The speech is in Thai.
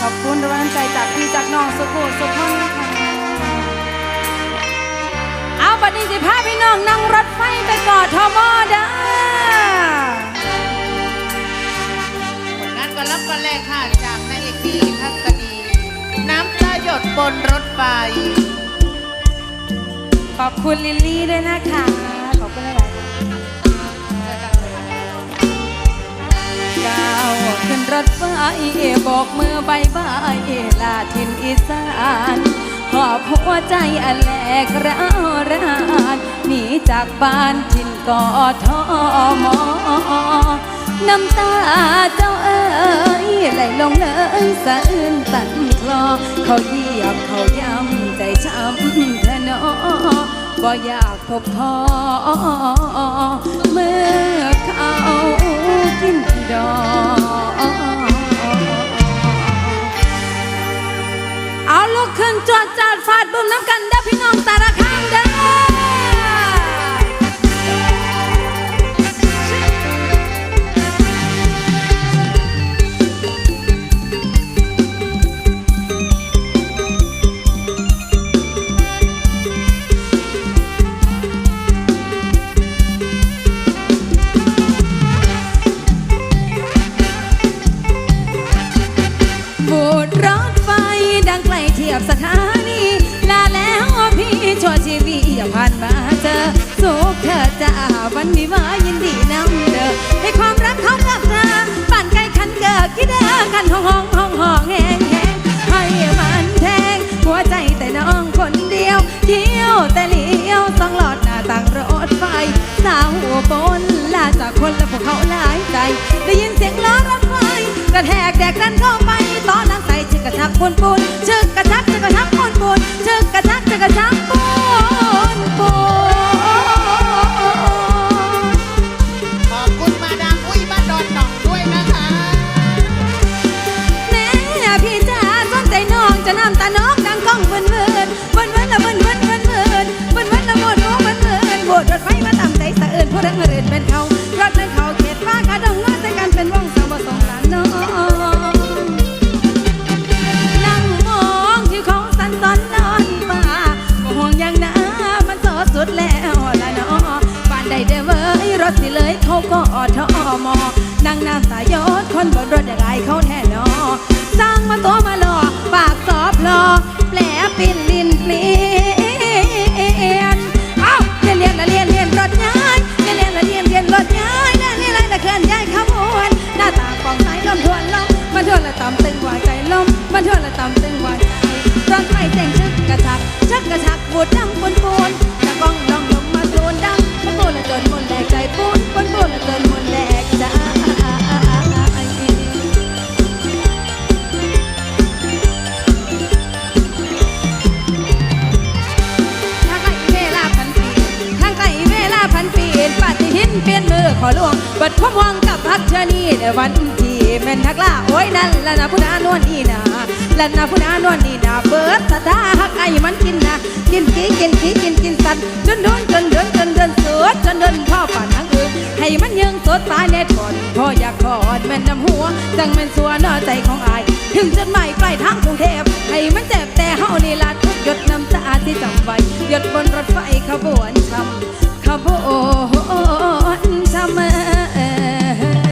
ขอบคุณทุกกำลังใจจากพี่จากน้องสุขุสุขคนนะคะเอาบัดนี้สิพาพี่น้องนั่งรถไฟไปกอดทอมเด้อผลงานก่อนรับก่อนแรกค่ะจากนายเอกดีทัศนีน้ำตาหยดบนรถไฟ ขอบคุณลิลลี่ด้วยนะคะ ๆก้าวขึ้นรถไฟบอกมือบายบลาทินอีสานขอบหัวใจอันแหลกร้าวรานหนีจากบ้านทินกอทอมน้ำตาเจ้าเอ๋ยไหลลงเลยสะอื้นตันคลอ เขาเหยียบเขาย้ำใจช้ำเธอเนอบ่อยากพบพ่อเมื่อเขากิน ดอกเอาลูกขึ้นจวดจาดฟาดบุ้มน้ำกันได้ กลเทียบสถานีลาแล้วพี่ชั่วชีวิตอย่าผ่านมาเจอสุขเธอจ้าวันวิวายินดีนำเด้อให้ความรักเขากับเธอปั่นไกลคันเกิดคิดเด้อกันห้องห้องห้องห้องแหงแหงให้มันแทงหัวใจแต่น้องคนเดียวเที่ยวแต่เลี้ยวต้องหลอดหน้าต่างรถไฟสาวหัวบนลาจากคนและพวกเขาหลายใจได้ยินเสียงล้อรถไฟกระแทกแดกดันเข้าไปตอนนั่งใส่ชึกกระชักปูนปูนชึกกระ ก็อทอมอนั่งน้ำตายดคนบนรถอย่างไรเขาแท้เนอสร้างมาตัวมาหลอปากสอพลอแปลปินลินเปลี่ยนเอ้าเรียนเรียนละเรียนเรียนรถย้ายเรียนเรียนละเรียนเรียนรถย้ายนั่นนี่ไรละเคลื่อนย้ายขบวนหน้าตาปองสายลมทวนลมมาทวนละต่ำตึงหัวใจลมมาทวนละต่ำตึงหัวใจรถไฟเสียงชึกกระชักชักกระชักบูดดังปนปน เปลี่ยนมือขอหลวงบัดความหวังกับพักเชนีในวันที่แม่นทักล่าโอ้ยนั่นละนะพุทธานวลนี่นะละนะพุทธานวลนี่นะเบิดสตาหักไอ้มันกินนะกินกี้กินกี้กินกินสัตว์จนโดนจนเดินจนเดินสวดจนเดินพ่อป่านทั้งอื่นให้มันยังสดตายแน่ทนพ่ออยากกอดแม่นน้ำหัวจังแม่นสัวน้าใจของอาย ถึงจดหมายปลายทางกรุงเทพให้มันเจ็บแต่เฮานี่ละ